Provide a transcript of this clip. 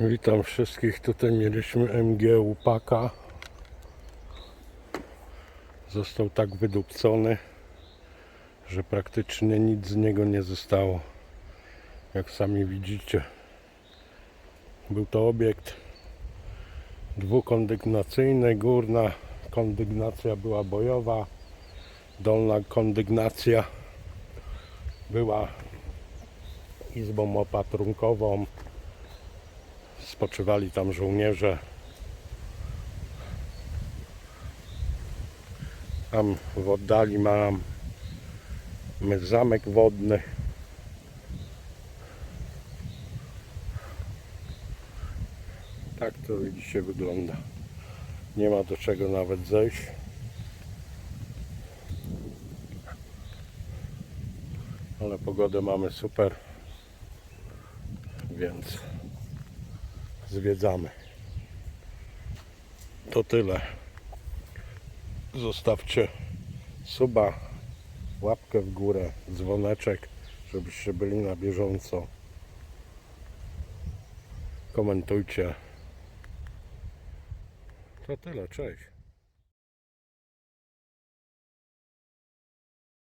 Witam wszystkich. Tutaj mieliśmy MG Łupaka. Został tak wydupcony, że praktycznie nic z niego nie zostało. Jak sami widzicie. Był to obiekt dwukondygnacyjny. Górna kondygnacja była bojowa. Dolna kondygnacja była izbą opatrunkową spoczywali tam żołnierze. Tam w oddali mam zamek wodny. Tak to dzisiaj wygląda. Nie ma do czego nawet zejść. Ale pogodę mamy super. Więc zwiedzamy. To tyle. Zostawcie suba, łapkę w górę, dzwoneczek, żebyście byli na bieżąco. Komentujcie. To tyle, cześć.